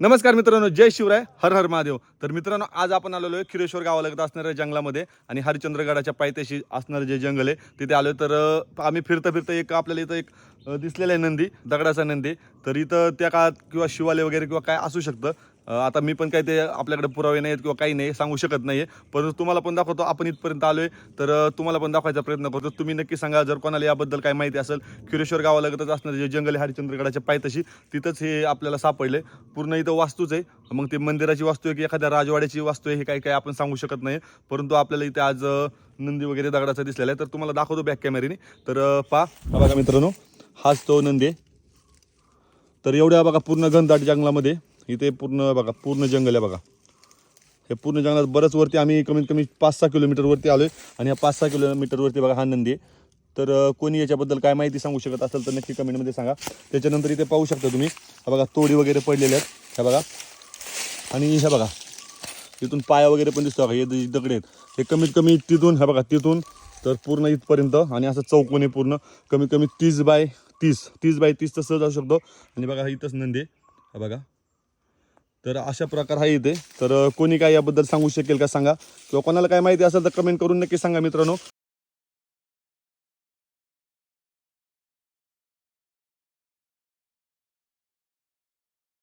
नमस्कार मित्रांनो जय शिवराय हर हर महादेव. तर मित्रांनो आज आपण आलेलो आहे खिरेश्वर गावालगत असणाऱ्या जंगलामध्ये आणि हरिचंद्रगडाच्या पायथ्याशी असणारं जे जंगल आहे तिथे आलो तर आम्ही फिरता फिरता एक आपल्याला इथं एक दिसलेलं आहे नंदी दगडाचा नंदी. तर इथं त्या काळात किंवा शिवालय वगैरे किंवा काय असू शकतं आता मी पण काही ते आपल्याकडे पुरावे नाहीत किंवा काही नाही सांगू शकत नाही आहे परंतु तुम्हाला पण दाखवतो आपण इथपर्यंत आलो आहे तर तुम्हाला पण दाखवायचा प्रयत्न करतो. तुम्ही नक्की सांगा जर कोणाला याबद्दल काय माहिती असेल खिरेश्वर गावालगतच असणारे जे जंगल हरिचंद्रगडाच्या हरिश्चंद्रगडाच्या तिथंच हे आपल्याला सापडले पूर्ण इथं वास्तूच आहे. मग ते मंदिराची वास्तू आहे की एखाद्या राजवाड्याची वास्तू आहे हे काही काही आपण सांगू शकत नाही. परंतु आपल्याला इथे आज नंदी वगैरे दगडाचा दिसलेला आहे. तर तुम्हाला दाखवतो बॅक कॅमेरीने तर पा बघा मित्रांनो हाच तो नंदी आहे. तर एवढ्या बघा पूर्ण घनदाट जंगलामध्ये. इथे पूर्ण बघा पूर्ण जंगल आहे बघा. हे पूर्ण जंगलात बरंच वरती आम्ही कमीत कमी पाच सहा किलोमीटरवरती आलो आहे आणि ह्या पाच सहा किलोमीटरवरती बघा हा नंदी आहे. तर कोणी याच्याबद्दल काय माहिती सांगू शकत असेल तर नक्की कमेंटमध्ये सांगा. त्याच्यानंतर इथे पाहू शकता तुम्ही. हा बघा तोडी वगैरे पडलेल्या आहेत. ह्या बघा. आणि ह्या बघा. तिथून पाया वगैरे पण दिसतो. बघा हे दगडे दगड आहेत हे कमीत कमी तिथून ह्या बघा तिथून. तर पूर्ण इथपर्यंत. आणि असं चौकोनी पूर्ण. कमीत कमी तीस बाय तीस. तीस बाय तीस तर सहज असू शकतो. आणि बघा इथंच नंदी आहे. हा बघा. तर अशा प्रकार आहे इथे. तर कोणी काय याबद्दल सांगू शकेल का सांगा? किंवा कोणाला काय माहिती असेल तर कमेंट करून नक्की सांगा मित्रांनो.